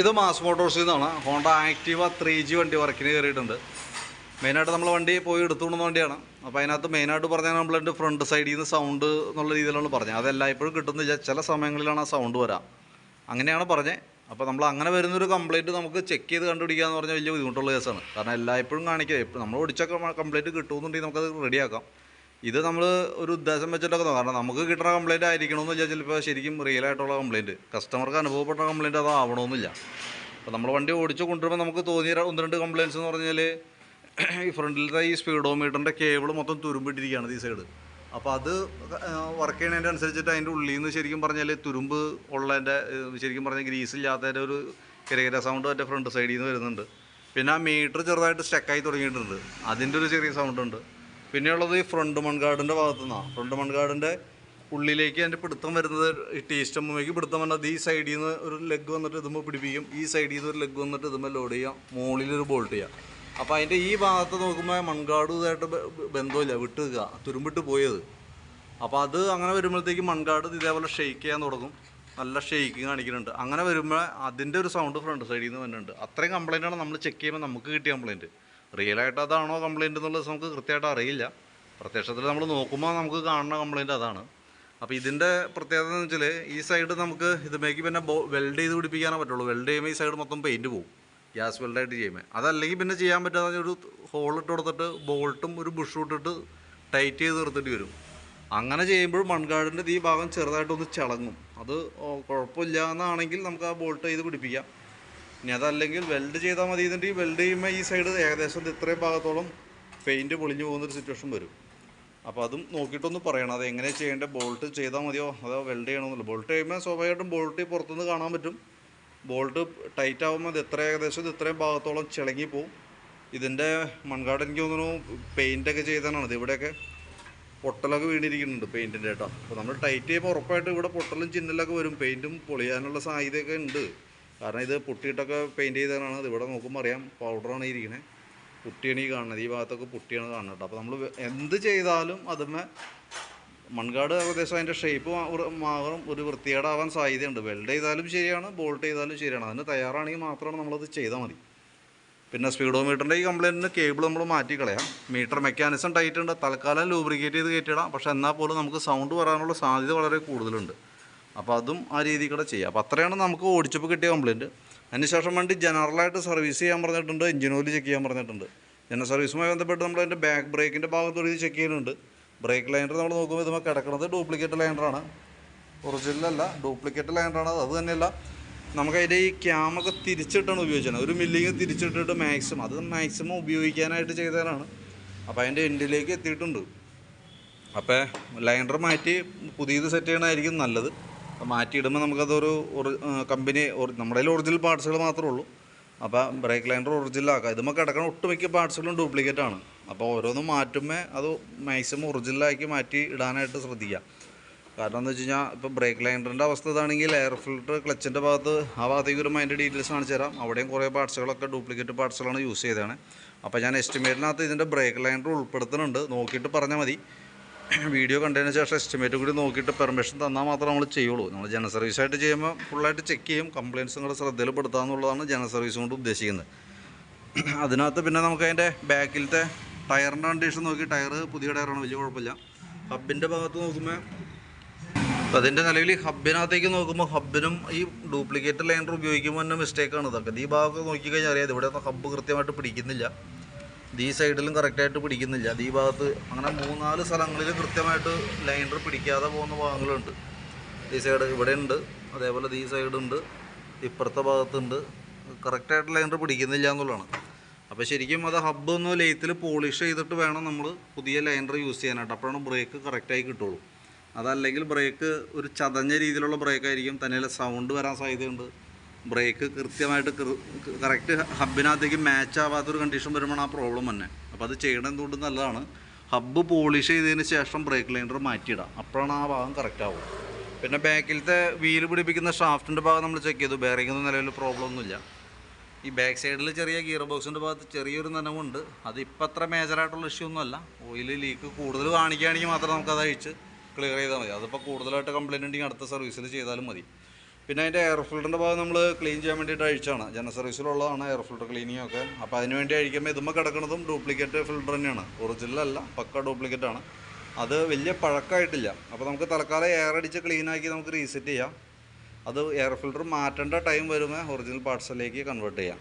ഇത് മാസ് മോട്ടോഴ്സിൽ നിന്നാണ് Honda Activa three G വണ്ടി വർക്കിന് കയറിയിട്ടുണ്ട്. മെയിനായിട്ട് നമ്മൾ വണ്ടി പോയി എടുത്തുകൊണ്ടുന്ന വണ്ടിയാണ്. അപ്പോൾ അതിനകത്ത് മെയിനായിട്ട് പറഞ്ഞാൽ നമ്മൾ എന്റെ ഫ്രണ്ട് സൈഡിൽ നിന്ന് സൗണ്ട് എന്നുള്ള രീതിയിലാണ് പറഞ്ഞത്. അതല്ല ഇപ്പോഴും കിട്ടുന്നില്ല ചില സമയങ്ങളിലാണ് ആ സൗണ്ട് വരാം. അങ്ങനെയാണ് പറഞ്ഞത് അപ്പോൾ നമ്മൾ അങ്ങനെ വരുന്നൊരു കംപ്ലയിന്റ് നമുക്ക് ചെക്ക് ചെയ്ത് കണ്ടുപിടിക്കുക എന്ന് പറഞ്ഞാൽ വലിയ ബുദ്ധിമുട്ടുള്ള കേസാണ്. കാരണം എല്ലായ്പ്പോഴും കാണിക്കുക നമ്മൾ ഓടിച്ച കംപ്ലയിന്റ് കിട്ടുമെന്നുണ്ടെങ്കിൽ നമുക്കത് റെഡിയാക്കാം. ഇത് നമ്മൾ ഒരു ഉദ്ദേശം വെച്ചിട്ടൊക്കെ. കാരണം നമുക്ക് കിട്ടുന്ന കംപ്ലയിന്റ് വെച്ചാൽ ചിലപ്പോൾ ശരിക്കും റിയൽ ആയിട്ടുള്ള കംപ്ലയിന്റ് കസ്റ്റമർക്ക് അനുഭവപ്പെട്ട കംപ്ലയിന്റ് അത് ആവണമെന്നില്ല അപ്പോൾ നമ്മൾ വണ്ടി ഓടിച്ച് കൊണ്ടുവരുമ്പോൾ നമുക്ക് തോന്നിയ ഒന്ന് രണ്ട് കംപ്ലയിൻസ് എന്ന് പറഞ്ഞാൽ ഈ ഫ്രണ്ടിലത്തെ ഈ സ്പീഡോമീറ്ററിന്റെ കേബിൾ മൊത്തം തുരുമ്പിട്ടിരിക്കുകയാണ് ഈ സൈഡ് അപ്പോൾ അത് വർക്ക് ചെയ്യുന്നതിന്റെ അനുസരിച്ചിട്ട് അതിന്റെ ഉള്ളിൽ നിന്ന് ശരിക്കും പറഞ്ഞാൽ തുരുമ്പ് ഉള്ളതിന്റെ ശരിക്കും പറഞ്ഞാൽ ഗ്രീസ് ഇല്ലാത്തതിന്റെ ഒരു കിരകിര സൗണ്ട് മറ്റേ ഫ്രണ്ട് സൈഡിൽ നിന്ന് വരുന്നുണ്ട്. പിന്നെ ആ മീറ്റർ ചെറുതായിട്ട് സ്റ്റക്കായി തുടങ്ങിയിട്ടുണ്ട്. അതിന്റെ ഒരു ചെറിയ സൗണ്ട് ഉണ്ട്. പിന്നെയുള്ളത് ഈ ഫ്രണ്ട് മൺകാടിന്റെ ഭാഗത്തു നിന്നാണ് ഫ്രണ്ട് മൺകാടിന്റെ ഉള്ളിലേക്ക് അതിന്റെ പിടുത്തം വരുന്നത് ഈ അമ്മയ്ക്ക് പിടുത്തം വന്നത് ഈ സൈഡിൽ നിന്ന് ഒരു ലെഗ് വന്നിട്ട് ഇതുമ്പോൾ പിടിപ്പിക്കും. ഈ സൈഡിൽ നിന്ന് ഒരു ലെഗ് വന്നിട്ട് ഇതുമ്പോൾ ലോഡ് ചെയ്യാം. മുകളിലൊരു ബോൾട്ട് ചെയ്യാം. അപ്പോൾ അതിന്റെ ഈ ഭാഗത്ത് നോക്കുമ്പോൾ മൺഗാർഡും ഇതായിട്ട് ബന്ധമില്ല. വിട്ട് നിൽക്കുക തുരുമ്പിട്ട് പോയത്. അപ്പോൾ അത് അങ്ങനെ വരുമ്പോഴത്തേക്ക് മൺഗാർഡ് ഇതേപോലെ ഷെയ്ക്ക് ചെയ്യാൻ തുടങ്ങും. നല്ല ഷെയ്ക്കിങ് കാണിക്കുന്നുണ്ട്. അങ്ങനെ വരുമ്പോൾ അതിന്റെ ഒരു സൗണ്ട് ഫ്രണ്ട് സൈഡിൽ നിന്ന് വരുന്നുണ്ട് അത്രയും ആണ് നമ്മൾ ചെക്ക് ചെയ്യുമ്പോൾ നമുക്ക് കിട്ടിയ കംപ്ലൈന്റ് റിയൽ ആയിട്ട് അതാണോ കംപ്ലയിന്റ് എന്നുള്ളത് നമുക്ക് കൃത്യമായിട്ട് അറിയില്ല. പ്രത്യക്ഷത്തിൽ നമ്മൾ നോക്കുമ്പോൾ നമുക്ക് കാണുന്ന കംപ്ലയിന്റ് അതാണ്. അപ്പോൾ ഇതിന്റെ പ്രത്യേകത എന്ന് വെച്ചാൽ ഈ സൈഡ് നമുക്ക് ഇതുമേക്ക് പിന്നെ വെൽഡ് ചെയ്ത് പിടിപ്പിക്കാനേ പറ്റുള്ളൂ. വെൽഡ് ചെയ്യുമ്പോൾ ഈ സൈഡ് മൊത്തം പെയിന്റ് പോകും ഗ്യാസ് വെൽഡായിട്ട് ചെയ്യുമ്പോൾ. അതല്ലെങ്കിൽ പിന്നെ ചെയ്യാൻ പറ്റാതെ ഒരു ഹോൾ ഇട്ട് കൊടുത്തിട്ട് ബോൾട്ടും ഒരു ബുഷ് ഇട്ടിട്ട് ടൈറ്റ് ചെയ്ത് നിർത്തേണ്ടി വരും. അങ്ങനെ ചെയ്യുമ്പോൾ മൺകാടിന്റെ ഈ ഭാഗം ചെറുതായിട്ടൊന്ന് ചളങ്ങും. അത് കുഴപ്പമില്ല എന്നാണെങ്കിൽ നമുക്ക് ആ ബോൾട്ട് ചെയ്ത് പിടിപ്പിക്കാം. ഇനി അതല്ലെങ്കിൽ വെൽഡ് ചെയ്താൽ മതി എന്നിട്ട് ഈ വെൽഡ് ചെയ്യുമ്പോൾ ഈ സൈഡ് ഏകദേശം ഇത് ഇത്രയും ഭാഗത്തോളം പെയിന്റ് പൊളിഞ്ഞു പോകുന്നൊരു സിറ്റുവേഷൻ വരും. അപ്പോൾ അതും നോക്കിയിട്ടൊന്ന് പറയണം. അത് എങ്ങനെ ചെയ്യേണ്ടത്? ബോൾട്ട് ചെയ്താൽ മതിയോ? അതോ വെൽഡ് ചെയ്യണമെന്നില്ല. ബോൾട്ട് ചെയ്യുമ്പോൾ സ്വാഭാവികമായിട്ടും ബോൾട്ട് പുറത്തുനിന്ന് കാണാൻ പറ്റും. ബോൾട്ട് ടൈറ്റ് ആകുമ്പോൾ അത് എത്ര ഏകദേശം ഇത് ഇത്രയും ഭാഗത്തോളം ചിളങ്ങി പോകും ഇതിന്റെ മൺകാട് എനിക്ക് തോന്നുന്നു പെയിന്റൊക്കെ ചെയ്തതാണ്. ഇത് ഇവിടെയൊക്കെ പൊട്ടലൊക്കെ വീണിരിക്കുന്നുണ്ട് പെയിന്റിന്റെ കേട്ടോ. അപ്പോൾ നമ്മൾ ടൈറ്റ് ചെയ്യുമ്പോൾ ഉറപ്പായിട്ട് ഇവിടെ പൊട്ടലും ചിന്നലൊക്കെ വരും. പെയിന്റും പൊളിയാനുള്ള സാധ്യതയൊക്കെ ഉണ്ട്. കാരണം ഇത് പൊട്ടിയിട്ടൊക്കെ പെയിന്റ് ചെയ്തതാണ്. ഇത് ഇവിടെ നോക്കുമ്പോൾ അറിയാം പൗഡറാണ് ഇരിക്കുന്നത് പുട്ടിയാണ് ഈ കാണുന്നത്. ഈ ഭാഗത്തൊക്കെ പുട്ടിയാണ് കാണുന്നത് അപ്പോൾ നമ്മൾ എന്ത് ചെയ്താലും അതുമേ മൺകാട് ഏകദേശം അതിന്റെ ഷേപ്പ് മാറും ഒരു വൃത്തികേടാവാൻ സാധ്യതയുണ്ട്. വെൽഡ് ചെയ്താലും ശരിയാണ് ബോൾട്ട് ചെയ്താലും ശരിയാണ്. അതിന് തയ്യാറാണെങ്കിൽ മാത്രമാണ് നമ്മളത് ചെയ്താൽ മതി. പിന്നെ സ്പീഡോമീറ്ററിന്റെ ഈ കംപ്ലയിന്റിന് കേബിൾ നമ്മൾ മാറ്റി കളയാം. മീറ്റർ മെക്കാനിസം ടൈറ്റ് ഉണ്ട്. തൽക്കാലം ലൂബ്രിക്കേറ്റ് ചെയ്ത് കയറ്റിയിടാം പക്ഷേ എന്നാൽ പോലും നമുക്ക് സൗണ്ട് വരാനുള്ള സാധ്യത വളരെ കൂടുതലുണ്ട്. അപ്പോൾ അതും ആ രീതിയിൽ കൂടെ ചെയ്യാം. അപ്പോൾ അത്രയാണ് നമുക്ക് ഓടിച്ചപ്പോൾ കിട്ടിയ കംപ്ലയിന്റ് അതിനുശേഷം വേണ്ടി ജനറലായിട്ട് സർവീസ് ചെയ്യാൻ പറഞ്ഞിട്ടുണ്ട് എഞ്ചിൻ ഓയിൽ ചെക്ക് ചെയ്യാൻ പറഞ്ഞിട്ടുണ്ട്. ജനറൽ സർവീസുമായി ബന്ധപ്പെട്ട് നമ്മൾ അതിന്റെ ബാക്ക് ബ്രേക്കിന്റെ ഭാഗത്തോട് ഇത് ചെക്ക് ചെയ്യുന്നുണ്ട് ബ്രേക്ക് ലൈനർ നമ്മൾ നോക്കുമ്പോൾ ഇതുമ്പോൾ കിടക്കുന്നത് ഡ്യൂപ്ലിക്കേറ്റ് ലൈനറാണ് ഒറിജിനലല്ല ഡ്യൂപ്ലിക്കേറ്റ് ലൈനറാണ് അത് തന്നെയല്ല നമുക്ക് അതിന്റെ ഈ ക്യാമൊക്കെ തിരിച്ചിട്ടാണ് ഉപയോഗിച്ചത്. ഒരു മില്ലിങ് തിരിച്ചിട്ടിട്ട് മാക്സിമം അത് മാക്സിമം ഉപയോഗിക്കാനായിട്ട് ചെയ്തതാണ്. അപ്പോൾ അതിന്റെ എൻഡിലേക്ക് എത്തിയിട്ടുണ്ട്. അപ്പോൾ ലൈനർ മാറ്റി പുതിയത് സെറ്റ് ചെയ്യണമായിരിക്കും നല്ലത്. മാറ്റിയിടുമ്പോൾ നമുക്കതൊരു കമ്പനി നമ്മുടെ കയ്യിൽ ഒറിജിനൽ പാർട്സുകൾ മാത്രമേ ഉള്ളൂ. അപ്പോൾ ബ്രേക്ക് ലൈനർ ഒറിജിനൽ ആക്കാം. ഇതുമ്പോൾ കിടക്കുന്ന ഒട്ടുമിക്ക പാർട്സുകളും ഡ്യൂപ്ലിക്കേറ്റ് ആണ്. അപ്പോൾ ഓരോന്നും മാറ്റുമ്പോൾ അത് മാക്സിമം ഒറിജിനലാക്കി മാറ്റി ഇടാനായിട്ട് ശ്രദ്ധിക്കുക കാരണം എന്ന് വെച്ച് കഴിഞ്ഞാൽ ഇപ്പോൾ ബ്രേക്ക് ലൈനറിന്റെ അവസ്ഥ ഇതാണെങ്കിൽ എയർ ഫിൽറ്റർ ക്ലച്ചിന്റെ ഭാഗത്ത് ആ ഭാഗത്തേക്ക് ഒരു അതിന്റെ ഡീറ്റെയിൽസ് കാണിച്ചു തരാം. അവിടെയും കുറേ പാർട്സുകളൊക്കെ ഡ്യൂപ്ലിക്കേറ്റ് പാർട്സുകളാണ് യൂസ് ചെയ്തതാണ്. അപ്പോൾ ഞാൻ എസ്റ്റിമേറ്റിനകത്ത് ഇതിന്റെ ബ്രേക്ക് ലൈനർ ഉൾപ്പെടുത്തുന്നുണ്ട്. നോക്കിയിട്ട് പറഞ്ഞാൽ മതി. വീഡിയോ കണ്ടതിന് ശേഷം എസ്റ്റിമേറ്റ് കൂടി നോക്കിയിട്ട് പെർമിഷൻ തന്നാൽ മാത്രമേ നമ്മൾ ചെയ്യുള്ളൂ. നമ്മൾ ജന സർവീസ് ആയിട്ട് ചെയ്യുമ്പോൾ ഫുള്ളായിട്ട് ചെക്ക് ചെയ്യും കംപ്ലയിൻസ് നിങ്ങളുടെ ശ്രദ്ധയിൽപ്പെടുത്തുക എന്നുള്ളതാണ് ജനസർവീസ് സർവീസ് കൊണ്ട് ഉദ്ദേശിക്കുന്നത്. അതിനകത്ത് പിന്നെ നമുക്ക് അതിന്റെ ബാക്കിലത്തെ ടയറിന്റെ കണ്ടീഷൻ നോക്കി. ടയർ പുതിയ ടയറാണ് വലിയ കുഴപ്പമില്ല. ഹബിന്റെ ഭാഗത്ത് നോക്കുമ്പോൾ അതിന്റെ നിലവിൽ ഹബിനകത്തേക്ക് നോക്കുമ്പോൾ ഹബിനും ഈ ഡ്യൂപ്ലിക്കേറ്റ് ലൈനർ ഉപയോഗിക്കുമ്പോൾ തന്നെ മിസ്റ്റേക്കാണ് ഇതൊക്കെ ഈ ഭാഗമൊക്കെ നോക്കിക്കഴിഞ്ഞാൽ അറിയാതെ ഇവിടെ ഹബ്ബ് കൃത്യമായിട്ട് പിടിക്കുന്നില്ല. ഈ സൈഡിലും കറക്റ്റായിട്ട് പിടിക്കുന്നില്ല. അത് ഈ ഭാഗത്ത് അങ്ങനെ മൂന്നാൽ സ്ഥലങ്ങളിൽ കൃത്യമായിട്ട് ലൈനർ പിടിക്കാതെ പോകുന്ന ഭാഗങ്ങളുണ്ട്. ഈ സൈഡ് ഇവിടെ ഉണ്ട് അതേപോലെ ഈ സൈഡുണ്ട് ഇപ്പുറത്തെ ഭാഗത്തുണ്ട്. കറക്റ്റായിട്ട് ലൈനർ പിടിക്കുന്നില്ല എന്നുള്ളതാണ്. അപ്പോൾ ശരിക്കും അത് ഹബ്ബ് ഒന്ന് പോളിഷ് ചെയ്തിട്ട് വേണം നമ്മൾ പുതിയ ലൈനർ യൂസ് ചെയ്യാനായിട്ട്. അപ്പോഴാണ് ബ്രേക്ക് കറക്റ്റായി കിട്ടുള്ളൂ. അതല്ലെങ്കിൽ ബ്രേക്ക് ഒരു ചതഞ്ഞ രീതിയിലുള്ള ബ്രേക്കായിരിക്കും തന്നെ സൗണ്ട് വരാൻ സാധ്യതയുണ്ട്. ബ്രേക്ക് കൃത്യമായിട്ട് കറക്റ്റ് ഹബിനകത്തേക്ക് മാച്ച് ആവാത്തൊരു കണ്ടീഷൻ വരുമ്പോൾ ആ പ്രോബ്ലം തന്നെ അപ്പോൾ അത് ചെയ്യണം എന്തുകൊണ്ട് നല്ലതാണ്? ഹബ്ബ് പോളിഷ് ചെയ്തതിന് ശേഷം ബ്രേക്ക് ലൈൻഡർ മാറ്റിയിടാം. അപ്പോഴാണ് ആ ഭാഗം കറക്റ്റ് ആവുക. പിന്നെ ബാക്കിലത്തെ വീൽ പിടിപ്പിക്കുന്ന ഷാഫ്റ്റിന്റെ ഭാഗം നമ്മൾ ചെക്ക് ചെയ്തു. ബെയറിംഗൊന്നും നിലവിൽ പ്രോബ്ലം ഒന്നുമില്ല. ഈ ബാക്ക് സൈഡിൽ ചെറിയ ഗിയർ ബോക്സിന്റെ ഭാഗത്ത് ചെറിയൊരു നനവുണ്ട്. അത് ഇപ്പം അത്ര മേജറായിട്ടുള്ള ഇഷ്യൂ ഒന്നുമല്ല. ഓയിൽ ലീക്ക് കൂടുതൽ കാണിക്കുകയാണെങ്കിൽ മാത്രം നമുക്കത് അഴിച്ച് ക്ലിയർ ചെയ്താൽ മതി. അതിപ്പോൾ കൂടുതലായിട്ട് കംപ്ലയിന്റ് ഉണ്ടെങ്കിൽ അടുത്ത സർവീസിൽ ചെയ്താലും മതി. പിന്നെ അതിന്റെ എയർ ഫിൽറ്ററിന്റെ ഭാഗം നമ്മൾ ക്ലീൻ ചെയ്യാൻ വേണ്ടിയിട്ട് അഴിച്ചാണ് ജനറൽ സർവീസിലുള്ളതാണ് എയർ ഫിൽറ്റർ ക്ലീനിങ് ഒക്കെ. അപ്പോൾ അതിന് വേണ്ടി അഴിക്കുമ്പോൾ ഇതുമ്പോൾ കിടക്കുന്നതും ഡ്യൂപ്ലിക്കേറ്റ് ഫിൽറ്റർ തന്നെയാണ്. ഒറിജിനൽ അല്ല പക്ക ഡ്യൂപ്ലിക്കേറ്റ് ആണ്. അത് വലിയ പഴക്കമായിട്ടില്ല അപ്പോൾ നമുക്ക് തൽക്കാലം എയർ അടിച്ച് ക്ലീനാക്കി നമുക്ക് റീസെറ്റ് ചെയ്യാം. അത് എയർ ഫിൽറ്റർ മാറ്റേണ്ട ടൈം വരുമ്പോൾ ഒറിജിനൽ പാർട്സിലേക്ക് കൺവേർട്ട് ചെയ്യാം.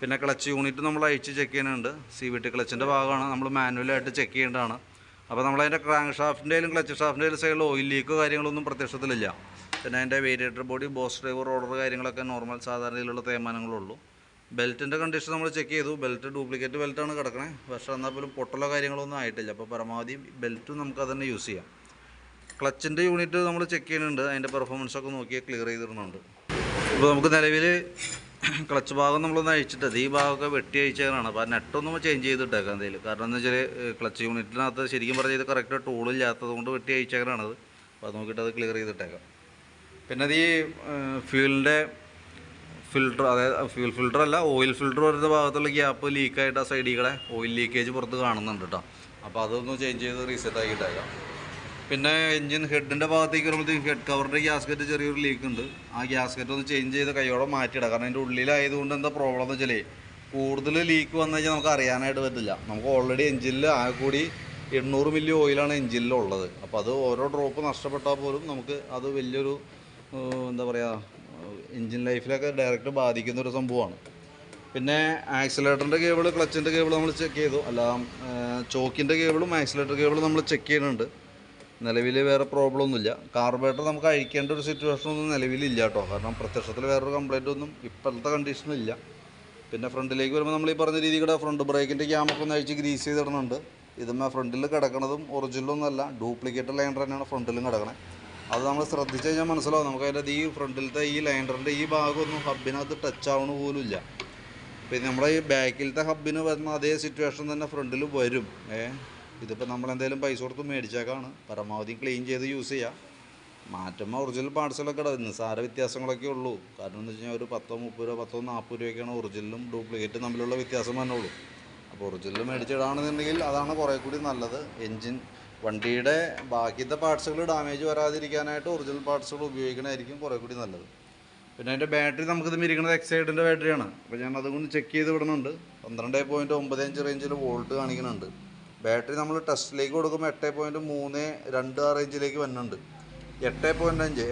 പിന്നെ ക്ലച്ച് യൂണിറ്റ് നമ്മൾ അഴിച്ച് ചെക്ക് ചെയ്യുന്നുണ്ട്. സി വി ടി ക്ലച്ചിന്റെ ഭാഗമാണ്. നമ്മൾ മാനുവലായിട്ട് ചെക്ക് ചെയ്യേണ്ടതാണ്. അപ്പോൾ നമ്മളതിന്റെ ക്രാങ്ക് ഷാഫ്റ്റിന്റെയും ക്ലച്ച് ഷാഫ്റ്റിന്റെയും സൈഡിൽ ഓയിൽ ലീക്ക് കാര്യങ്ങളൊന്നും പ്രത്യക്ഷത്തിലില്ല. പിന്നെ അതിന്റെ variator body boss driver order കാര്യങ്ങളൊക്കെ നോർമൽ സാധാരണ രീതിയിലുള്ള തേയ്മാനങ്ങളുള്ളൂ. ബെൽറ്റിന്റെ കണ്ടീഷൻ നമ്മൾ ചെക്ക് ചെയ്തു. ബെൽറ്റ് ഡ്യൂപ്ലിക്കേറ്റ് ബെൽറ്റാണ് കിടക്കണേ. പക്ഷേ എന്നാൽ പോലും പൊട്ടലോ കാര്യങ്ങളൊന്നും ആയിട്ടില്ല. അപ്പോൾ പരമാവധി ബെൽറ്റും നമുക്ക് അത് തന്നെ യൂസ് ചെയ്യാം. ക്ലച്ചിന്റെ യൂണിറ്റ് നമ്മൾ ചെക്ക് ചെയ്യുന്നുണ്ട്. അതിന്റെ പെർഫോമൻസ് ഒക്കെ നോക്കിയാൽ ക്ലിയർ ചെയ്തിടുന്നുണ്ട് അപ്പോൾ നമുക്ക് നിലവിൽ ക്ലച്ച് ഭാഗം നമ്മളൊന്ന് അഴിച്ചിട്ട് ഈ ഭാഗമൊക്കെ വെട്ടി അയച്ചതാണ് അപ്പോൾ ആ നെട്ടൊന്നും ചേഞ്ച് ചെയ്തിട്ടേക്കാം എന്തെങ്കിലും കാരണം എന്ന് വെച്ചാൽ ക്ലച്ച് യൂണിറ്റിനകത്ത് ശരിക്കും പറഞ്ഞാൽ ഇത് കറക്റ്റ് ടൂളില്ലാത്തത് കൊണ്ട് വെട്ടി അയച്ചേക്കാണത് അപ്പോൾ അത് നോക്കിയിട്ട് അത് ക്ലിയർ ചെയ്തിട്ടേക്കാം. പിന്നെ അത് ഈ ഫ്യൂലിന്റെ ഫിൽട്ടർ അതായത് ഫ്യൂൽ ഫിൽട്ടർ അല്ല ഓയിൽ ഫിൽട്ടർ വരുന്ന ഭാഗത്തുള്ള ഗ്യാപ്പ് ലീക്കായിട്ട് ആ സൈഡിൽ കൂടെ ഓയിൽ ലീക്കേജ് പുറത്ത് കാണുന്നുണ്ട് കേട്ടോ അപ്പോൾ അതൊന്ന് ചേഞ്ച് ചെയ്ത് റീസെറ്റ് ആക്കിയിട്ടേക്കാം പിന്നെ എഞ്ചിൻ ഹെഡിന്റെ ഭാഗത്തേക്ക് വരുമ്പോഴത്തേക്ക് ഹെഡ് കവറിന്റെ ഗ്യാസ്കറ്റ് ചെറിയൊരു ലീക്ക് ഉണ്ട്. ആ ഗ്യാസ്കറ്റ് ഒന്ന് ചേഞ്ച് ചെയ്ത് കൈയോടെ മാറ്റിയിടാം. കാരണം അതിന്റെ ഉള്ളിലായതുകൊണ്ട് എന്താ പ്രോബ്ലം എന്ന് വെച്ചാൽ കൂടുതൽ ലീക്ക് വന്നു കഴിഞ്ഞാൽ നമുക്ക് അറിയാനായിട്ട് പറ്റില്ല. നമുക്ക് ഓൾറെഡി എഞ്ചിനിൽ ആകെ കൂടി എണ്ണൂറ് മില്ലി ഓയിലാണ് എഞ്ചിനിലുള്ളത് അപ്പോൾ അത് ഓരോ ഡ്രോപ്പ് നഷ്ടപ്പെട്ടാൽ പോലും നമുക്ക് അത് വലിയൊരു എന്താ പറയുക എഞ്ചിൻ ലൈഫിലൊക്കെ ഡയറക്റ്റ് ബാധിക്കുന്ന ഒരു സംഭവമാണ്. പിന്നെ ആക്സിലേറ്ററിന്റെ കേബിൾ ക്ലച്ചിന്റെ കേബിൾ നമ്മൾ ചെക്ക് ചെയ്തു. അല്ല ചോക്കിന്റെ കേബിളും ആക്സിലേറ്റർ കേബിളും നമ്മൾ ചെക്ക് ചെയ്യുന്നുണ്ട്. നിലവിൽ വേറെ പ്രോബ്ലം ഒന്നുമില്ല. കാർബേറ്റർ നമുക്ക് അഴിക്കേണ്ട ഒരു സിറ്റുവേഷൻ ഒന്നും നിലവിലില്ല കേട്ടോ. കാരണം പ്രത്യക്ഷത്തിൽ വേറൊരു കംപ്ലൈന്റ് ഒന്നും ഇപ്പോഴത്തെ കണ്ടീഷനില്ല പിന്നെ ഫ്രണ്ടിലേക്ക് വരുമ്പോൾ നമ്മൾ ഈ പറഞ്ഞ രീതിയുടെ ഫ്രണ്ട് ബ്രേക്കിന്റെ ക്യാമൊക്കെ ഒന്ന് അഴിച്ച് ഗ്രീസ് ചെയ്തിടുന്നുണ്ട്. ഇതുമ്മ ഫ്രണ്ടിൽ കിടക്കണതും ഒറിജിനൽ അല്ല. ഡ്യൂപ്ലിക്കേറ്റ് ലൈൻ തന്നെയാണ് ഫ്രണ്ടിലും കിടക്കണത് അത് നമ്മൾ ശ്രദ്ധിച്ചു കഴിഞ്ഞാൽ മനസ്സിലാവും. നമുക്ക് അതിന്റെ ഈ ഫ്രണ്ടിലത്തെ ഈ ലൈൻഡറിന്റെ ഈ ഭാഗമൊന്നും ഹബിനകത്ത് ടച്ച് ആവണ പോലും ഇല്ല. പിന്നെ നമ്മുടെ ഈ ബാക്കിലത്തെ ഹബിന് വരുന്ന അതേ സിറ്റുവേഷൻ തന്നെ ഫ്രണ്ടിൽ വരും. ഏ? ഇതിപ്പോൾ നമ്മൾ എന്തെങ്കിലും പൈസ കൊടുത്ത് മേടിച്ചേക്കാണ്. പരമാവധി ക്ലീൻ ചെയ്ത് യൂസ് ചെയ്യാം. മാറ്റുമ്പോൾ ഒറിജിനൽ പാർട്സിലൊക്കെ ഇടാം. നിസ്സാര വ്യത്യാസങ്ങളൊക്കെ ഉള്ളൂ. കാരണം എന്ന് വെച്ച് കഴിഞ്ഞാൽ ഒരു പത്തോ മുപ്പത് രൂപ പത്തോ നാൽപ്പത് രൂപയൊക്കെയാണ് ഒറിജിനലും ഡ്യൂപ്ലിക്കേറ്റും തമ്മിലുള്ള വ്യത്യാസം തന്നെ ഉള്ളൂ അപ്പോൾ ഒറിജിനൽ മേടിച്ചിടാണെന്നുണ്ടെങ്കിൽ അതാണ് കുറേ കൂടി നല്ലത്. എൻജിൻ വണ്ടിയുടെ ബാക്കിയത്തെ പാർട്സുകൾ ഡാമേജ് വരാതിരിക്കാനായിട്ട് ഒറിജിനൽ പാർട്സുകൾ ഉപയോഗിക്കണമായിരിക്കും കുറേ കൂടി നല്ലത്. പിന്നെ അതിന്റെ ബാറ്ററി നമുക്കിത് മിരിക്കുന്നത് എക്സൈഡിന്റെ ബാറ്ററിയാണ്. അപ്പോൾ ഞാൻ അതുകൊണ്ട് ചെക്ക് ചെയ്ത് വിടുന്നുണ്ട്. പന്ത്രണ്ട് പോയിന്റ് ഒമ്പത് അഞ്ച് റേഞ്ചിൽ വോൾട്ട് കാണിക്കുന്നുണ്ട്. ബാറ്ററി നമ്മൾ ടെസ്റ്റിലേക്ക് കൊടുക്കുമ്പോൾ എട്ട് പോയിന്റ് മൂന്ന് രണ്ട് ആ റേഞ്ചിലേക്ക് വരുന്നുണ്ട് എട്ട് പോയിന്റ് അഞ്ച്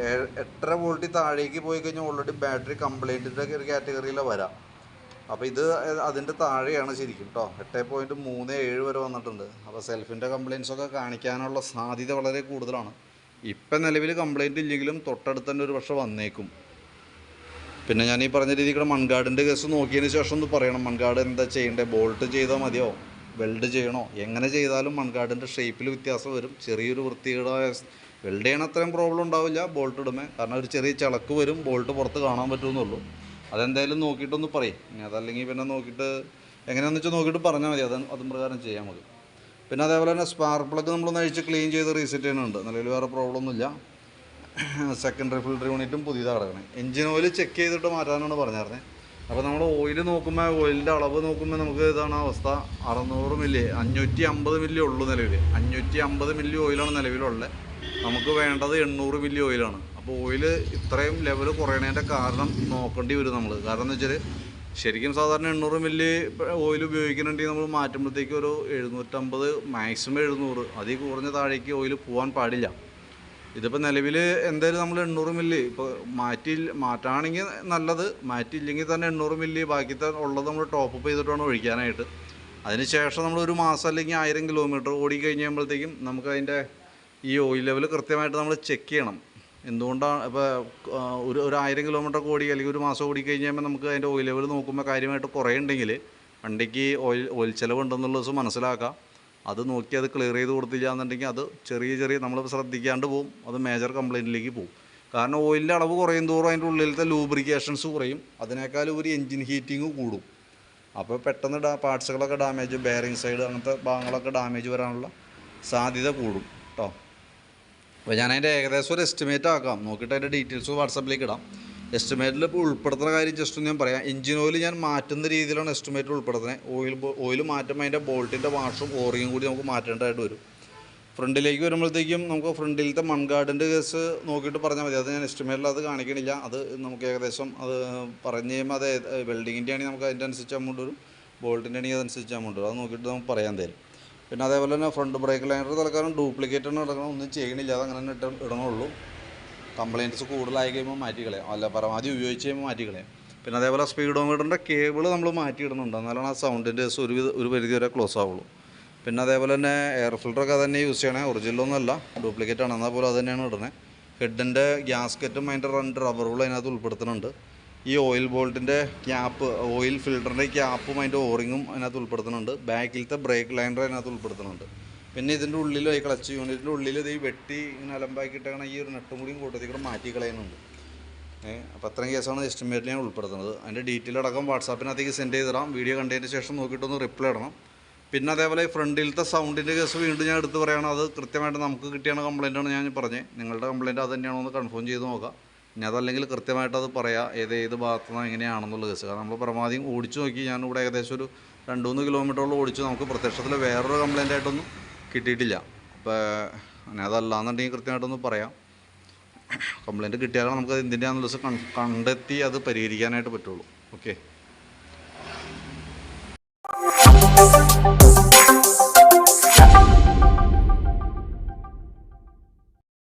എട്ടര വോൾട്ടിൽ താഴേക്ക് പോയി കഴിഞ്ഞാൽ ഓൾറെഡി ബാറ്ററി കംപ്ലൈന്റിന്റെ ഒരു കാറ്റഗറിയിലാണ് വരാം. അപ്പോൾ ഇത് അതിന്റെ താഴെയാണ് ശരിക്കും കേട്ടോ എട്ട് പോയിന്റ് മൂന്ന് ഏഴ് വരെ വന്നിട്ടുണ്ട്. അപ്പോൾ സെൽഫിന്റെ കംപ്ലയിൻസ് ഒക്കെ കാണിക്കാനുള്ള സാധ്യത വളരെ കൂടുതലാണ്. ഇപ്പം നിലവിൽ കംപ്ലയിന്റ് ഇല്ലെങ്കിലും തൊട്ടടുത്ത് തന്നെ ഒരു പക്ഷെ വന്നേക്കും. പിന്നെ ഞാൻ ഈ പറഞ്ഞ രീതിയിൽ കൂടെ മൺകാടിന്റെ കേസ് നോക്കിയതിന് ശേഷം ഒന്ന് പറയണം. മൺകാട് എന്താ ചെയ്യേണ്ടത് ബോൾട്ട് ചെയ്താൽ മതിയോ? വെൽഡ് ചെയ്യണോ? എങ്ങനെ ചെയ്താലും മൺകാടിന്റെ ഷേപ്പിൽ വ്യത്യാസം വരും. ചെറിയൊരു വൃത്തികേടായ വെൽഡ് ചെയ്യണ അത്രയും പ്രോബ്ലം ഉണ്ടാവില്ല. ബോൾട്ട് ഇടുമേ കാരണം ഒരു ചെറിയ ചിളക്ക് വരും. ബോൾട്ട് പുറത്ത് കാണാൻ പറ്റുമെന്നുള്ളൂ. അതെന്തായാലും നോക്കിയിട്ടൊന്ന് പറയും. ഇനി അതല്ലെങ്കിൽ പിന്നെ നോക്കിയിട്ട് എങ്ങനെയാണെന്ന് വെച്ചാൽ നോക്കിയിട്ട് പറഞ്ഞാൽ മതി. അത് അതും പ്രകാരം ചെയ്യാം നമുക്ക്. പിന്നെ അതേപോലെ തന്നെ സ്പാർക്ക് പ്ലഗ് നമ്മളൊന്ന് അഴിച്ച് ക്ലീൻ ചെയ്ത് റീസെറ്റ് ചെയ്യുന്നുണ്ട്. നിലവിൽ വേറെ പ്രോബ്ലം ഒന്നുമില്ല. സെക്കൻഡറി ഫിൽറ്റർ യൂണിറ്റും പുതിയതാണ് കിടക്കണേ. എഞ്ചിൻ ഓയിൽ ചെക്ക് ചെയ്തിട്ട് മാറ്റാനാണ് പറഞ്ഞിരുന്നത് അപ്പോൾ നമ്മൾ ഓയിൽ നോക്കുമ്പോൾ ഓയിലിന്റെ അളവ് നോക്കുമ്പോൾ നമുക്ക് ഇതാണ് അവസ്ഥ. അറുന്നൂറ് മില്ലി അഞ്ഞൂറ്റി അമ്പത് മില്ലി ഉള്ളൂ നിലവിൽ അഞ്ഞൂറ്റി അമ്പത് മില്ലി ഓയിലാണ് നിലവിലുള്ളത്. നമുക്ക് വേണ്ടത് എണ്ണൂറ് മില്ലി ഓയിലാണ് ഓയിൽ ഇത്രയും ലെവൽ കുറയണതിന്റെ കാരണം നോക്കേണ്ടി വരും നമ്മൾ കാരണം എന്ന് വെച്ചാൽ ശരിക്കും സാധാരണ എണ്ണൂറ് മില്ലി ഓയിൽ ഉപയോഗിക്കുന്നുണ്ടെങ്കിൽ നമ്മൾ മാറ്റുമ്പോഴത്തേക്ക് ഒരു എഴുന്നൂറ്റമ്പത് മാക്സിമം എഴുന്നൂറ്. അതിൽ കുറഞ്ഞ താഴേക്ക് ഓയിൽ പോകാൻ പാടില്ല. ഇതിപ്പോൾ നിലവിൽ എന്തായാലും നമ്മൾ എണ്ണൂറ് മില്ലി ഇപ്പോൾ മാറ്റി മാറ്റാണെങ്കിൽ നല്ലത്. മാറ്റിയില്ലെങ്കിൽ തന്നെ എണ്ണൂറ് മില്ലി ബാക്കിത്തെ ഉള്ളത് നമ്മൾ ടോപ്പ് അപ്പ് ചെയ്തിട്ട് വേണം ഒഴിക്കാനായിട്ട് അതിനുശേഷം നമ്മൾ ഒരു മാസം അല്ലെങ്കിൽ ആയിരം കിലോമീറ്റർ ഓടി കഴിഞ്ഞ് കഴിയുമ്പോഴത്തേക്കും നമുക്ക് അതിന്റെ ഈ ഓയിൽ ലെവൽ കൃത്യമായിട്ട് നമ്മൾ ചെക്ക് ചെയ്യണം. എന്തുകൊണ്ടാണ് ഇപ്പോൾ ഒരു ഒരു ആയിരം കിലോമീറ്റർ ഓടി അല്ലെങ്കിൽ ഒരു മാസം ഓടി കഴിഞ്ഞ് കഴിയുമ്പോൾ നമുക്ക് അതിന്റെ ഓയിൽ ലെവൽ നോക്കുമ്പോൾ കാര്യമായിട്ട് കുറയുണ്ടെങ്കിൽ വണ്ടിക്ക് ഓയിൽ ഓയിൽ ചിലവുണ്ടെന്നുള്ള ദിവസം മനസ്സിലാക്കാം. അത് നോക്കി അത് ക്ലിയർ ചെയ്ത് കൊടുത്തില്ല എന്നുണ്ടെങ്കിൽ അത് ചെറിയ ചെറിയ നമ്മൾ ശ്രദ്ധിക്കാണ്ട് പോകും അത് മേജർ കംപ്ലയിന്റിലേക്ക് പോകും കാരണം ഓയിലിന്റെ അളവ് കുറയും തോറും അതിന്റെ ഉള്ളിലത്തെ ലൂബ്രിക്കേഷൻസ് കുറയും. അതിനേക്കാൾ ഒരു എൻജിൻ ഹീറ്റിംഗ് കൂടും. അപ്പോൾ പെട്ടെന്ന് ഡാ പാർട്സുകളൊക്കെ ഡാമേജ് ബെയറിങ് സൈഡ് അങ്ങനത്തെ ഭാഗങ്ങളൊക്കെ ഡാമേജ് വരാനുള്ള സാധ്യത കൂടും. കേട്ടോ അപ്പോൾ ഞാൻ അതിന്റെ ഏകദേശം ഒരു എസ്റ്റിമേറ്റ് ആക്കാം. നോക്കിയിട്ട് അതിന്റെ ഡീറ്റെയിൽസ് വാട്സപ്പിലേക്ക് ഇടാം. എസ്റ്റിമേറ്റിൽ ഇപ്പോൾ ഉൾപ്പെടുത്തുന്ന കാര്യം ജസ്റ്റ് ഞാൻ പറയാം. എഞ്ചിൻ ഓയിൽ ഞാൻ മാറ്റുന്ന രീതിയിലാണ് എസ്റ്റിമേറ്റ് ഉൾപ്പെടുത്തുന്നത് ഓയിൽ ഓയിൽ മാറ്റുമ്പോൾ അതിന്റെ ബോൾട്ടിന്റെ വാഷും ഓറിയും കൂടി നമുക്ക് മാറ്റേണ്ടതായിട്ട് വരും. ഫ്രണ്ടിലേക്ക് വരുമ്പോഴത്തേക്കും നമുക്ക് ഫ്രണ്ടിലത്തെ മൺഗാർഡിന്റെ കേസ് നോക്കിയിട്ട് പറഞ്ഞാൽ മതി. അത് ഞാൻ എസ്റ്റിമേറ്റിൽ അത് കാണിക്കണില്ല. അത് നമുക്ക് ഏകദേശം അത് പറഞ്ഞു കഴിയുമ്പോൾ അത് വെൽഡിങ്ങിന്റെ ആണെങ്കിൽ നമുക്ക് അതിന്റെ അനുസരിച്ച് അമൗണ്ട് വരും. ബോൾട്ടിന്റെ ആണെങ്കിൽ അതനുസരിച്ച് അമൗണ്ട് വരും. അത് നോക്കിയിട്ട് നമുക്ക് പറയാൻ തരും. പിന്നെ അതേപോലെ തന്നെ ഫ്രണ്ട് ബ്രേക്ക് ലൈനർ തൽക്കാലം ഡ്യൂപ്ലിക്കേറ്റ് ആണ് ഇടക്കണം ഒന്നും ചെയ്യണില്ല. അത് അങ്ങനെ തന്നെ ഇട്ട് ഇടണുള്ളൂ. കംപ്ലയിന്റ്സ് കൂടുതലായി കഴിയുമ്പോൾ മാറ്റി കളയാം. അല്ല പരമാവധി ഉപയോഗിച്ച് കഴിയുമ്പോൾ മാറ്റി കളയാം. പിന്നെ അതേപോലെ സ്പീഡോമീറ്ററിന്റെ കേബിൾ നമ്മൾ മാറ്റി മാറ്റിയിടുന്നുണ്ട് എന്നാലാണ് ആ സൗണ്ടിന്റെ ഒരു ഒരു പരിധി വരെ ക്ലോസ് ആവുള്ളൂ. പിന്നെ അതേപോലെ തന്നെ എയർ ഫിൽറ്ററൊക്കെ തന്നെ യൂസ് ചെയ്യണേ. ഒറിജിനലൊന്നുമല്ല ഡ്യൂപ്ലിക്കേറ്റ് ആണ്. എന്നാൽ പോലും അത് തന്നെയാണ് ഇടുന്നത് ഹെഡിന്റെ ഗ്യാസ്കറ്റും അതിന്റെ രണ്ട് റബ്ബറുകളും അതിനകത്ത് ഉൾപ്പെടുത്തുന്നുണ്ട്. ഈ ഓയിൽ ബോൾട്ടിന്റെ ക്യാപ്പ് ഓയിൽ ഫിൽറ്ററിന്റെ ക്യാപ്പും അതിന്റെ ഓറിങ്ങും അതിനകത്ത് ഉൾപ്പെടുത്തുന്നുണ്ട്. ബാക്കിലത്തെ ബ്രേക്ക് ലൈനർ അതിനകത്ത് ഉൾപ്പെടുത്തുന്നുണ്ട്. പിന്നെ ഇതിന്റെ ഉള്ളിലും ഈ ക്ലച്ച് യൂണിറ്റിന്റെ ഉള്ളിൽ ഇത് ഈ വെട്ടി ഇങ്ങനെ അലമ്പാക്കിയിട്ടാണ് ഈ ഒരു നെട്ടും കൂടിയും കൂട്ടത്തിൽ കൂടെ മാറ്റി കളയുന്നുണ്ട്. അപ്പോൾ അത്രയും കേസാണ് എസ്റ്റിമേറ്റിൽ ഞാൻ ഉൾപ്പെടുത്തുന്നത്. അതിന്റെ ഡീറ്റെയിൽ അടക്കം വാട്സാപ്പിനകത്തേക്ക് സെൻഡ് ചെയ്തിടാം. വീഡിയോ കണ്ടതിന് ശേഷം നോക്കിയിട്ടൊന്ന് റിപ്ലൈ ഇടണം. പിന്നെ അതേപോലെ ഫ്രണ്ടിലത്തെ സൗണ്ടിന്റെ കേസ് വീണ്ടും ഞാൻ എടുത്ത് പറയുകയാണ് അത് കൃത്യമായിട്ട് നമുക്ക് കിട്ടിയാണ് കംപ്ലയിന്റാണ് ഞാൻ പറഞ്ഞത്. നിങ്ങളുടെ കംപ്ലയിന്റ് അത് തന്നെയാണോ എന്ന് കൺഫേം ചെയ്ത് നോക്കാം. ഇനി അതല്ലെങ്കിൽ കൃത്യമായിട്ട് അത് പറയാം ഏത് ഏത് ഭാഗത്തു നിന്ന് എങ്ങനെയാണെന്നുള്ള കേസ് കാരണം നമ്മൾ പരമാവധി ഓടിച്ചു നോക്കി ഞാൻ ഇവിടെ ഏകദേശം ഒരു രണ്ട് മൂന്ന് കിലോമീറ്ററോളം ഓടിച്ചു നമുക്ക് പ്രത്യക്ഷത്തിൽ വേറൊരു കംപ്ലൈന്റ് ആയിട്ടൊന്നും കിട്ടിയിട്ടില്ല. അപ്പോൾ അതല്ല അതല്ലാന്നുണ്ടെങ്കിൽ കൃത്യമായിട്ടൊന്ന് പറയാം. കംപ്ലൈന്റ് കിട്ടിയാലാണ് നമുക്ക് അത് എന്തിന്റെയാണെന്നുള്ള ദിവസം കണ്ടെത്തി അത് പരിഹരിക്കാനായിട്ട് പറ്റുള്ളൂ. ഓക്കെ